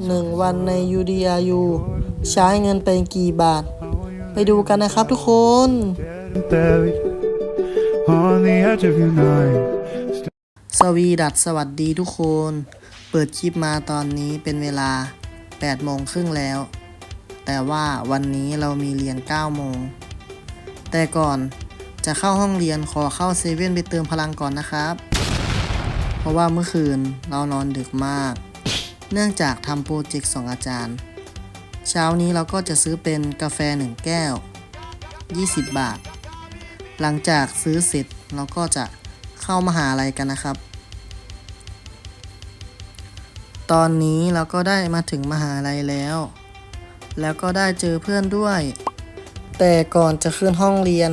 1วันใน UDRU ใช้เงินไปกี่บาท ไปดูกันนะครับทุกคน buried on the edge of your knife. สวีดัสสวัสดีทุกคน เปิดคลิปมาตอนนี้เป็นเวลา8โมงครึ่งแล้ว แต่ว่าวันนี้เรามีเรียน9โมง แต่ก่อนจะเข้าห้องเรียนขอเข้าเซเว่นไปเติมพลังก่อนนะครับ เพราะว่าเมื่อคืนเรานอนดึกมาก เนื่องจากทำโปรเจกต์ส่งอาจารย์ เช้านี้เราก็จะซื้อเป็นกาแฟ 1 แก้ว 20 บาท หลังจากซื้อเสร็จเราก็จะเข้ามาหาอะไรกันนะครับ ตอนนี้เราก็ได้มาถึงมหาลัยแล้ว แล้วก็ได้เจอเพื่อนด้วย แต่ก่อนจะขึ้นห้องเรียน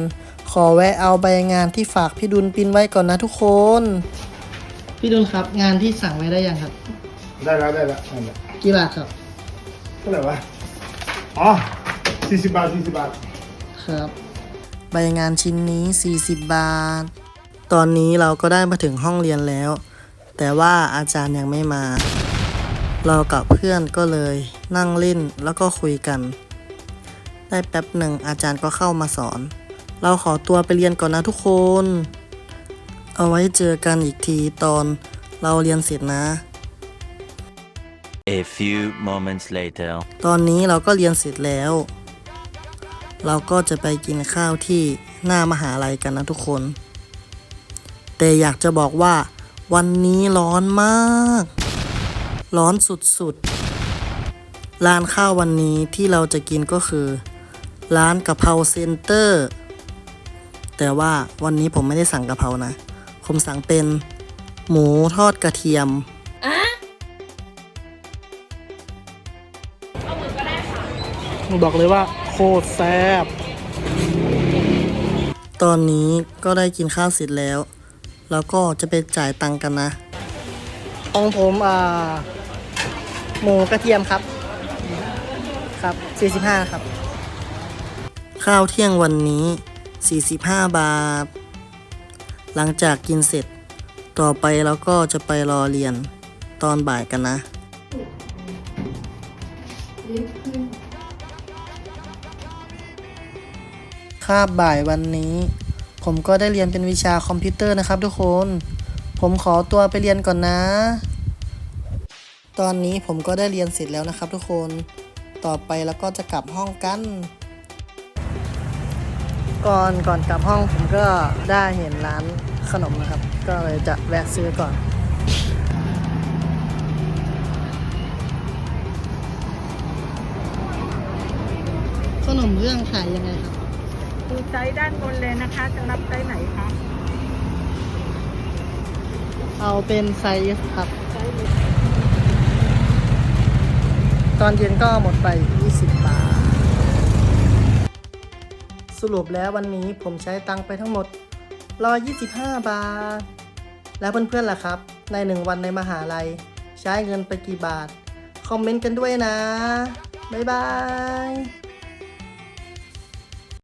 ขอแวะเอาใบงานที่ฝากพี่ดุลปินไว้ก่อนนะทุกคน พี่ดุลครับงานที่สั่งไว้ได้ยังครับ ได้แล้วได้แล้วนั่นแหละกี่บาทครับ เท่าไหร่วะ อ๋อสี่สิบบาทสี่สิบบาท ครับ ใบงานชิ้นนี้ 40 บาท ตอนนี้เราก็ได้มาถึงห้องเรียนแล้ว แต่ว่าอาจารย์ยังไม่มา เรากับเพื่อนก็เลยนั่งเล่นแล้วก็คุยกัน ได้แป๊บหนึ่งอาจารย์ก็เข้ามาสอน เราขอตัวไปเรียนก่อนนะทุกคน เอาไว้เจอกันอีกทีตอนเราเรียนเสร็จนะ A few moments later. ตอนนี้เราก็เรียนเสร็จแล้ว เราก็จะไปกินข้าวที่หน้ามหาลัยกันนะทุกคน แต่อยากจะบอกว่า วันนี้ร้อนมาก ร้อนสุดๆ ร้านข้าววันนี้ที่เราจะกินก็คือ ร้านกะเพราเซ็นเตอร์ แต่ว่าวันนี้ผมไม่ได้สั่งกะเพรานะ ผมสั่งเป็นหมูทอดกระเทียม บอกเลยว่าโคตรแซ่บ ตอนนี้ก็ได้กินข้าวเสร็จแล้ว แล้วก็จะไปจ่ายตังค์กันนะของผมอ่าหมูกระเทียมครับ ครับ 45 ครับ ข้าวเที่ยงวันนี้ 45 บาท หลังจากกินเสร็จ ต่อไปเราก็จะไปรอเรียนตอนบ่ายกันนะคาบบ่ายวันนี้ ผมก็ได้เรียนเป็นวิชาคอมพิวเตอร์นะครับทุกคน ผมขอตัวไปเรียนก่อนนะ ตอนนี้ผมก็ได้เรียนเสร็จแล้วนะครับทุกคน ต่อไปแล้วก็จะกลับห้องกัน ก่อนก่อนกลับห้องผมก็ได้เห็นร้านขนมนะครับ ก็เลยจะแวะซื้อก่อนขนมเรื่องขายยังไงครับ ดูไซส์ด้านบนเลยนะคะจะรับไซส์ไหนคะเอาเป็นไซส์ครับ ตอนเย็นก็หมดไป 20 บาท สรุปแล้ววันนี้ผมใช้ตังไปทั้งหมด 125 บาท แล้วเพื่อนๆล่ะครับ ในหนึ่งวันในมหาลัย ใช้เงินไปกี่บาท คอมเมนต์กันด้วยนะ บ๊ายบาย